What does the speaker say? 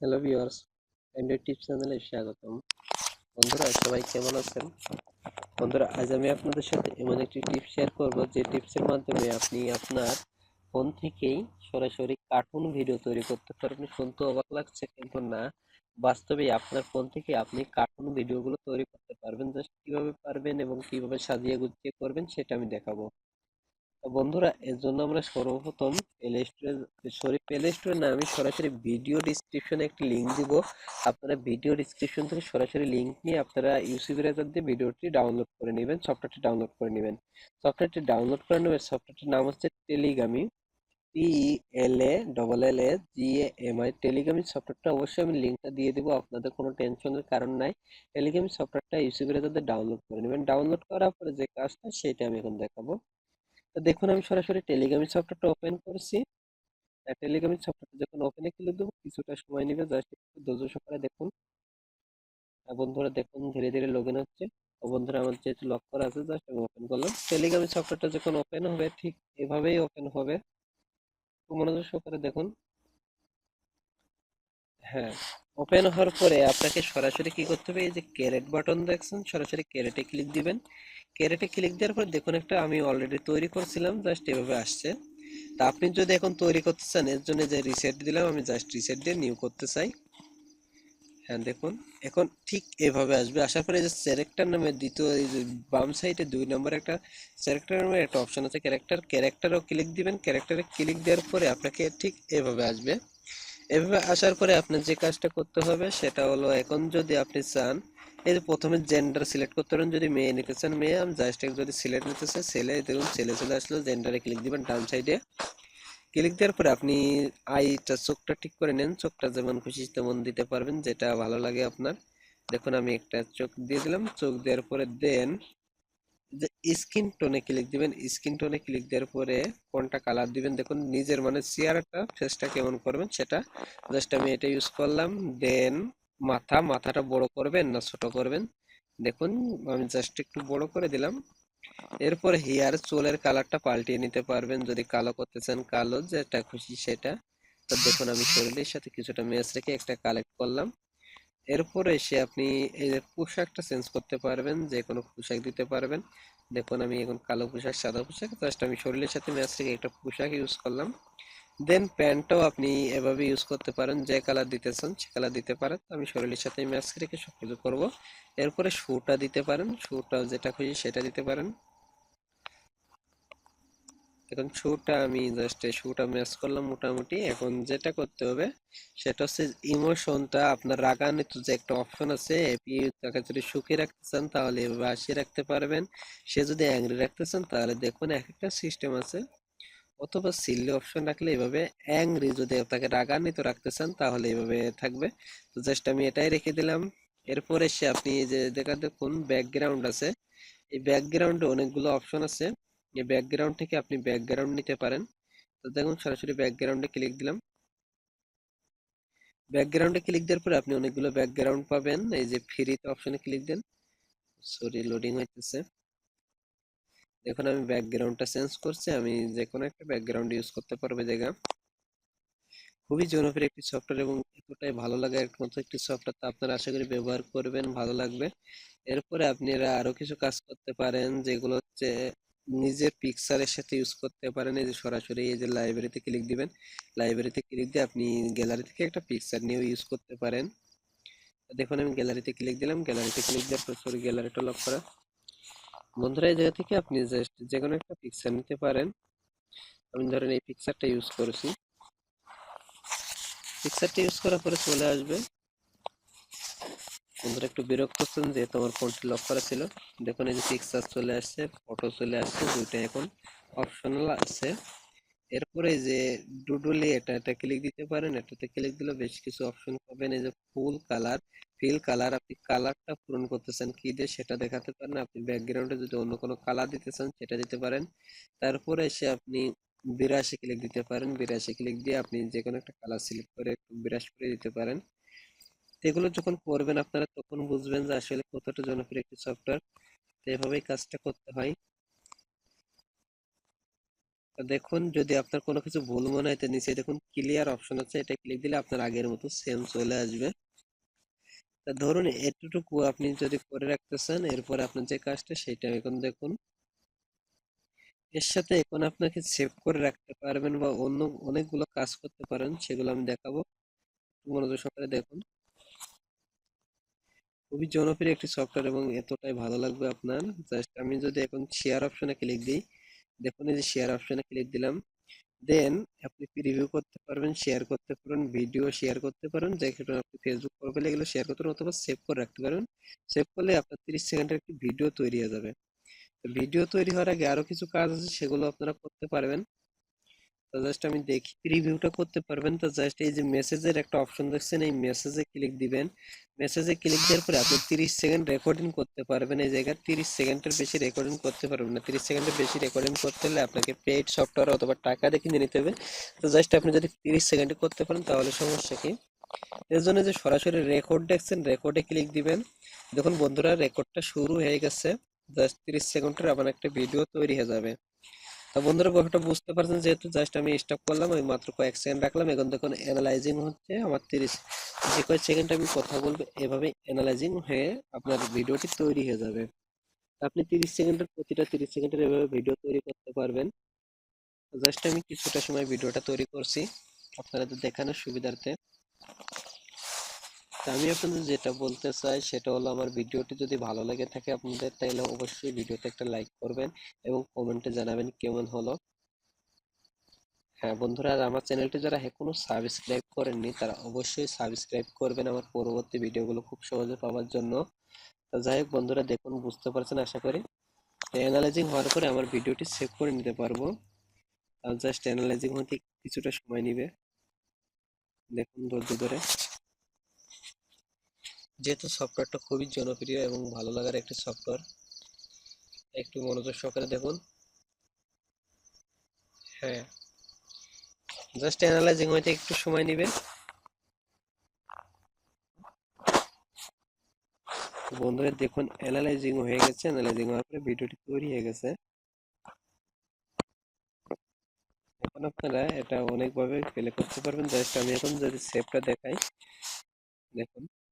Hello viewers Android tips চ্যানেলে স্বাগতম। বন্ধুরা, সবাই কেমন আছেন? বন্ধুরা, আজ আমি আপনাদের সাথে এমন একটি টিপস শেয়ার করব, যে টিপসের মাধ্যমে আপনি আপনার ফোন থেকেই সরাসরি কার্টুন ভিডিও তৈরি করতে পারবেন শুনতে অবাক লাগছে, কিন্তু না, বাস্তবে আপনার ফোন থেকে আপনি কার্টুন ভিডিওগুলো তৈরি করতে পারবেন। জাস্ট কীভাবে পারবেন এবং কীভাবে সাজিয়ে গুছিয়ে করবেন, সেটা আমি দেখাবো। বন্ধুরা এর জন্য আমরা সর্বপ্রথম প্লে স্টোরে সরি প্লে স্টোরে না, আমি সরাসরি ভিডিও ডিসক্রিপশনে একটি লিঙ্ক দিব। আপনারা ভিডিও ডিসক্রিপশন থেকে সরাসরি লিঙ্ক নিয়ে আপনারা ইউসি ব্রাউজার দিয়ে ভিডিওটি ডাউনলোড করে নেবেন সফটওয়্যারটি ডাউনলোড করে নেবেন। সফটওয়্যারটি ডাউনলোড করে নেবেন সফটওয়্যারটির নাম হচ্ছে Tellagami P L A double L A G A M I Tellagami সফটওয়্যারটা অবশ্যই আমি লিঙ্কটা দিয়ে দেবো, আপনাদের কোনো টেনশনের কারণ নাই। টেলিগামি সফটওয়্যারটা ইউসি ব্রাউজার দিয়ে ডাউনলোড করে নেবেন। ডাউনলোড করার পরে যে কাজটা, সেটা আমি এখন দেখাবো। তো দেখুন আমি সরাসরি টেলিগ্রামি সফটওয়্যারটা ওপেন করছি। টেলিগ্রামি সফটওয়্যারটা যখন ওপেনে ক্লিক দেবো, কিছুটা সময় নেবে। জাস্ট একটু ধৈর্য সহকারে দেখুন। বন্ধুরা দেখুন, ধীরে ধীরে লগ হচ্ছে। ও বন্ধুরা, আমার যেহেতু লক করা আছে জাস্ট আমি ওপেন করলাম। টেলিগ্রামি সফটওয়্যারটা যখন ওপেন হবে, ঠিক এভাবেই ওপেন হবে। মনোযোগ সহকারে দেখুন। হ্যাঁ। ওপেন হওয়ার পরে আপনাকে সরাসরি কি করতে হবে? এই যে ক্যারেট বাটন দেখছেন, সরাসরি ক্যারেটে ক্লিক দিবেন। ক্যারেটে ক্লিক দেওয়ার পর দেখুন একটা আমি অলরেডি তৈরি করছিলাম জাস্ট এভাবে আসছে। তা আপনি যদি এখন তৈরি করতে চান, এর জন্য যে রিসেট দিলাম, আমি জাস্ট রিসেট দিয়ে নিউ করতে চাই। হ্যাঁ দেখুন, এখন ঠিক এভাবে আসবে। আসার পরে যে ক্যারেক্টার নামে দ্বিতীয় এই যে বাম সাইডে দুই নম্বর একটা ক্যারেক্টার নামে একটা অপশন আছে। ক্যারেক্টার ক্যারেক্টারও ক্লিক দিবেন। ক্যারেক্টারে ক্লিক দেওয়ার পরে আপনাকে ঠিক এভাবে আসবে। এভাবে আসার পরে আপনার যে কাজটা করতে হবে সেটা হলো এখন যদি আপনি চান, এই যে প্রথমে জেন্ডার সিলেক্ট করতে পারেন, যদি মেয়ে নিতে চান, মেয়ে, আমি জাস্ট যদি সিলেক্ট নিতে চাই, ছেলে দেখুন ছেলে চলে আসলো জেন্ডারে ক্লিক দিবেন ডান সাইডে ক্লিক দেওয়ার পরে আপনি আইটা, চোখটা ঠিক করে নেন, চোখটা যেমন খুশি তেমন দিতে পারবেন, যেটা ভালো লাগে আপনার। দেখুন আমি একটা চোখ দিয়ে দিলাম, চোখ দেওয়ার পরে দেন স্কিন টোনে ক্লিক দিবেন স্কিন টোনে ক্লিক দেওয়ার পরে কোনটা কালার দিবেন? দেখুন, নিজের মানে চেয়ারটা ফেসটা কেমন করবেন সেটা জাস্ট আমি এটা ইউজ করলাম দেন মাথা, মাথাটা বড় করবেন না ছোট করবেন? দেখুন, আমি জাস্ট একটু বড় করে দিলাম। এরপর হেয়ার চুলের কালারটা পাল্টিয়ে নিতে পারবেন। যদি কালো করতে চান, কালো, যেটা খুশি সেটা। তো দেখুন, আমি শরীরের সাথে কিছুটা ম্যাচ রেখে একটা কালেক্ট করলাম। এরপরে এসে আপনি এই যে পোশাকটা চেঞ্জ করতে পারবেন, যে কোনো পোশাক দিতে পারবেন। দেখুন, আমি এখন কালো পোশাক, সাদা পোশাক জাস্ট আমি শরীরের সাথে ম্যাচ রেখে একটা পোশাক ইউজ করলাম। দেন প্যান্টটাও আপনি এভাবে ইউজ করতে পারেন, যে কালার দিতে চান, সে কালার দিতে পারেন। আমি শরীরের সাথে ম্যাচ রেখে সব কিছু করব। এরপরে শুটা দিতে পারেন শুটা যেটা খুশি সেটা দিতে পারেন। এখন শুটা আমি জাস্ট শুটা ম্যাচ করলাম মোটামুটি। এখন যেটা করতে হবে, সেটা হচ্ছে ইমোশনটা আপনার রাগান্বিত যে একটা অপশন আছে তাকে যদি সুখে রাখতে চান, তাহলে এভাবে হাসিয়ে রাখতে পারবেন। সে যদি অ্যাংরি রাখতে চান, তাহলে দেখুন এক একটা সিস্টেম আছে। অথবা সিল্লি অপশন রাখলে এভাবে অ্যাংরি যদি তাকে রাগান্বিত রাখতে চান, তাহলে এভাবে থাকবে। তো জাস্ট আমি এটাই রেখে দিলাম। এরপরে সে আপনি যে দেখা দেখুন ব্যাকগ্রাউন্ড আছে। এই ব্যাকগ্রাউন্ডে অনেকগুলো অপশন আছে। এই ব্যাকগ্রাউন্ড থেকে আপনি ব্যাকগ্রাউন্ড নিতে পারেন। তো দেখুন, সরাসরি ব্যাকগ্রাউন্ডে ক্লিক দিলাম। ব্যাকগ্রাউন্ডে ক্লিক দেওয়ার পরে আপনি অনেকগুলো ব্যাকগ্রাউন্ড পাবেন। এই যে ফ্রিতে অপশনে ক্লিক দেন। সরি লোডিং হইতেছে। দেখুন, আমি ব্যাকগ্রাউন্ডটা চেঞ্জ করছি। আমি যে কোনো একটা ব্যাকগ্রাউন্ড ইউজ করতে পারব জায়গা খুবই জনপ্রিয় একটি সফটওয়্যার এবং এতটাই ভালো লাগে একমাত্র একটি সফটওয়্যার তো আপনারা আশা করি ব্যবহার করবেন, ভালো লাগবে। এরপরে আপনারা আরও কিছু কাজ করতে পারেন, যেগুলো হচ্ছে নিজের পিকচারের সাথে ইউজ করতে পারেন। এই যে সরাসরি এই যে লাইব্রেরিতে ক্লিক দিবেন। লাইব্রেরিতে ক্লিক দিয়ে আপনি গ্যালারি থেকে একটা পিকচার নিয়েও ইউজ করতে পারেন। দেখুন, আমি গ্যালারিতে ক্লিক দিলাম। গ্যালারিতে ক্লিক দেওয়ার পর সরি গ্যালারিটা লক করা। বন্ধুরা, এই জায়গা থেকে আপনি জাস্ট যে কোনো একটা পিকচার নিতে পারেন। আমি ধরেন এই পিকচারটা ইউজ করেছি। পিকচারটা ইউজ করার পরে চলে আসবে। বন্ধুরা একটু বিরক্ত হচ্ছেন যে তোমার ফোনটি লক করা ছিল। দেখুন, এই যে পিকচার চলে আসছে ফটো চলে আসছে, দুইটা এখন অপশনাল আছে। এরপরে যে ডুডুলি এটা এটা ক্লিক দিতে পারেন। এটাতে ক্লিক দিলে বেশ কিছু অপশন পাবেন। এই যে ফুল কালার ফিল কালার আপনি কালারটা পূরণ করতে চান কি দিয়ে সেটা দেখাতে পারেন। আপনি ব্যাকগ্রাউন্ডে যদি অন্য কোনো কালার দিতে চান, সেটা দিতে পারেন। তারপরে এসে আপনি বিরাশি ক্লিক দিতে পারেন। বিরাশি ক্লিক দিয়ে আপনি যে কোনো একটা কালার সিলেক্ট করে একটু বিরাশ করে দিতে পারেন। এগুলো যখন করবেন আপনারা তখন বুঝবেন যে আসলে কতটা জনপ্রিয় একটি সফটওয়্যার তো এভাবেই কাজটা করতে হয়। দেখুন, যদি আপনার কোনো কিছু ভুল মনে হয় নিচে দেখুন ক্লিয়ার অপশন আছে। এটা ক্লিক দিলে আপনার আগের মতো সেম চলে আসবে। তা ধরুন, এতটুকু আপনি যদি করে রাখতেছেন, এরপর আপনার যে কাজটা সেটা এখন দেখুন। এর সাথে এখন আপনাকে সেভ করে রাখতে পারবেন বা অন্য অনেকগুলো কাজ করতে পারেন, সেগুলো আমি দেখাবো। মনোযোগ সহকারে দেখুন। খুবই জনপ্রিয় একটি সফটওয়্যার এবং এতটাই ভালো লাগবে আপনার। জাস্ট আমি যদি এখন শেয়ার অপশনে ক্লিক দিই, দেখুন এই যে শেয়ার অপশনে ক্লিক দিলাম। দেন আপনি প্রিভিউ করতে পারবেন শেয়ার করতে পারেন ভিডিও শেয়ার করতে পারেন যেখানে আপনি ফেসবুক প্রোফাইলে এগুলো শেয়ার করতে পারেন অথবা সেভ করে রাখতে পারেন সেভ করলে আপনার তিরিশ সেকেন্ডের একটি ভিডিও তৈরি হয়ে যাবে। ভিডিও তৈরি হওয়ার আগে আরও কিছু কাজ আছে, সেগুলো আপনারা করতে পারবেন। তো জাস্ট আমি দেখি প্রিভিউটা করতে পারবেন। তো জাস্ট এই যে মেসেজের একটা অপশন দেখছেন, এই মেসেজে ক্লিক দিবেন। মেসেজে ক্লিক দেওয়ার পরে আপনি তিরিশ সেকেন্ড রেকর্ডিং করতে পারবেন। এই জায়গায় তিরিশ সেকেন্ডের বেশি রেকর্ডিং করতে পারবেন না। তিরিশ সেকেন্ডের বেশি রেকর্ডিং করতে হলে আপনাকে পেইড সফটওয়্যার অথবা টাকা দিয়ে কিনে নিতে হবে। তো জাস্ট আপনি যদি তিরিশ সেকেন্ডে করতে পারেন, তাহলে সমস্যা কি? এর জন্য যে সরাসরি রেকর্ড দেখছেন রেকর্ডে ক্লিক দিবেন। দেখুন বন্ধুরা রেকর্ডটা শুরু হয়ে গেছে। জাস্ট তিরিশ সেকেন্ডের আমার একটা ভিডিও তৈরি হয়ে যাবে। তো বন্ধুরা ব্যাপারটা বুঝতে পারছেন, যেহেতু জাস্ট আমি স্টপ করলাম, আমি মাত্র কয়েক সেকেন্ড রাখলাম। এখন দেখুন অ্যানালাইজিং হচ্ছে আমার তিরিশ। যে কয়েক সেকেন্ড আমি কথা বলব, এভাবে অ্যানালাইজিং হয়ে আপনার ভিডিওটি তৈরি হয়ে যাবে। আপনি তিরিশ সেকেন্ডের প্রতিটা তিরিশ সেকেন্ডের এভাবে ভিডিও তৈরি করতে পারবেন। জাস্ট আমি কিছুটা সময় ভিডিওটা তৈরি করছি আপনাদের দেখানোর সুবিধার্থে। তা আমি আপনাদের যেটা বলতে চাই সেটা হলো আমার ভিডিওটি যদি ভালো লেগে থাকে আপনাদের তাহলে অবশ্যই ভিডিওতে একটা লাইক করবেন এবং কমেন্টে জানাবেন কেমন হলো। হ্যাঁ বন্ধুরা, আর আমার চ্যানেলটি যারা এখনও সাবস্ক্রাইব করেননি, তারা অবশ্যই সাবস্ক্রাইব করবেন আমার পরবর্তী ভিডিওগুলো খুব সহজে পাওয়ার জন্য। তো যাই হোক বন্ধুরা, দেখুন, বুঝতে পারছেন আশা করি? অ্যানালাইজিং হওয়ার পরে আমার ভিডিওটি সেভ করে নিতে পারব। জাস্ট অ্যানালাইজিং হতে কিছুটা সময় নেবে। দেখুন ধৈর্য ধরে। যেহেতু সফটওয়্যারটা খুবই জনপ্রিয় এবং ভালো লাগার একটি সফটওয়্যার একটু মনোযোগ সহকারে দেখুন। হ্যাঁ। জাস্ট অ্যানালাইজিং হইতে একটু সময় নেবে। বন্ধুরা, দেখুন অ্যানালাইজিং হয়ে গেছে। অ্যানালাইজিং হওয়ার পরে ভিডিওটি তৈরি হয়ে গেছে। এখন আপনারা এটা অনেকভাবে প্লে করতে পারবেন। জাস্ট আমি এখন যদি সেভটা দেখাই, দেখুন।